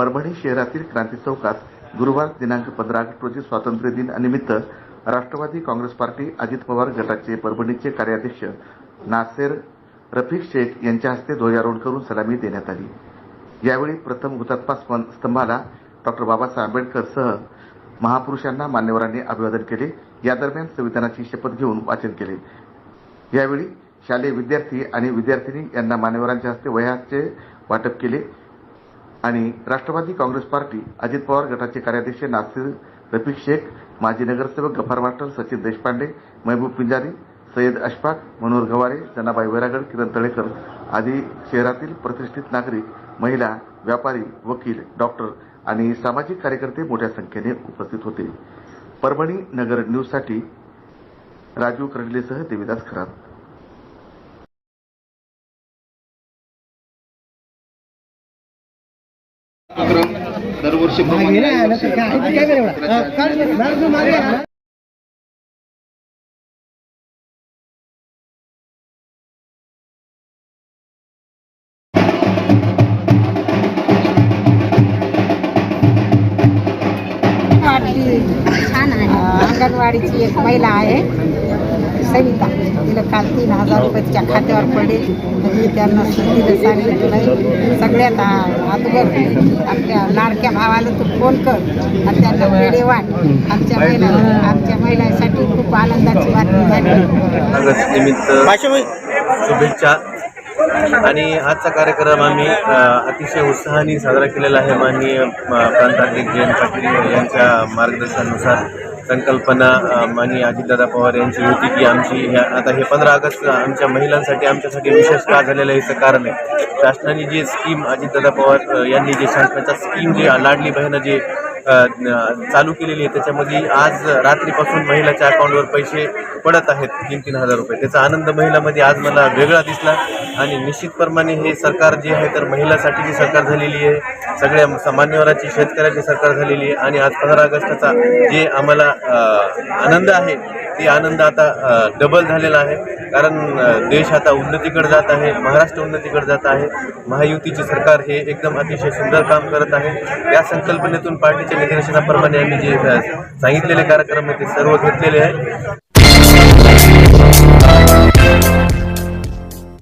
परभणी शहरातील क्रांती चौकात गुरुवार दिनांक पंधरा ऑगस्ट रोजी स्वातंत्र्य दिनानिमित्त राष्ट्रवादी काँग्रेस पार्टी अजित पवार गटाचे परभणीचे कार्याध्यक्ष नासेर रफिक शेख यांच्या हस्ते ध्वजारोहण करून सलामी देण्यात आली. यावेळी प्रथम हुतात्मा स्तंभाला डॉक्टर बाबासाहेब आंबेडकर सह महापुरुषांना मान्यवरांनी अभिवादन केले. या दरम्यान संविधानाची शपथ घेऊन वाचन केले. यावेळी शालेय विद्यार्थी आणि विद्यार्थिनी यांना मान्यवरांच्या हस्ते वह्याचे वाटप केले. आणि राष्ट्रवादी काँग्रेस पार्टी अजित पवार गटाचे कार्याध्यक्ष नासिर रफिक शेख माजी नगरसेवक गफार मास्टर सचिन देशपांडे महबूब पिंजारी सय्यद अशफाक मनोहर गवारे जनाबाई वैरागड किरण तळेकर आदी शहरातील प्रतिष्ठित नागरिक महिला व्यापारी वकील डॉक्टर आणि सामाजिक कार्यकर्ते मोठ्या संख्येने उपस्थित होते. परभणी नगर न्यूजसाठी राजू कर्डिलेसह देविदास खरात. दरवर्षी वाटली छान आहे. अंगणवाडीची एक महिला आहे. सविता तिला काल तीन हजार रुपये तिच्या खात्यावर पडले. तर मी त्यांना तिला सांगितलं नाही सगळ्यात अगोदर आपल्या लाडक्या भावाला तू फोन कर आणि त्यांना वेळे वाट. आमच्या महिला आमच्या महिलांसाठी खूप आनंदाची बातमी झाली. शुभेच्छा. आणि आजचा कार्यक्रम आम्ही अतिशय उत्साहाने साजरा केलेला आहे माननीय अ, प्रांताध्यक्ष जयंत पाटील यांच्या मार्गदर्शनानुसार. संकल्पना आणि अजितदादा पवार यांची होती की आमची ह्या आता हे पंधरा ऑगस्ट आमच्या महिलांसाठी आमच्यासाठी विशेष का झालेलं याचं कारण आहे. शासनाने जी स्कीम अजितदादा पवार यांनी जे शासनाच्या स्कीम जी लाडली बहिणं जे चालू केलेली आहे त्याच्यामध्ये आज रात्रीपासून महिलाच्या अकाउंटवर पैसे पडत आहेत तीन तीन हजार रुपये. त्याचा आनंद महिलामध्ये आज मला वेगळा दिसला. आणि निश्चितप्रमाणे हे सरकार जे आहे तर महिलासाठी जी सरकार झालेली आहे सगळ्या सामान्यवराची शेतकऱ्याची सरकार झालेली आहे. आणि आज पंधरा ऑगस्टचा जे आम्हाला आनंद आहे ते आनंद आता डबल झालेला आहे. कारण देश आता उन्नतीकडे जात आहे महाराष्ट्र उन्नतीकडे जात आहे. महायुतीचे सरकार हे एकदम अतिशय सुंदर काम करत आहे. या संकल्पनेतून पार्टीच्या निदर्शनाप्रमाणे आम्ही जे सांगितलेले कार्यक्रम आहे ते सर्व घेतलेले आहे.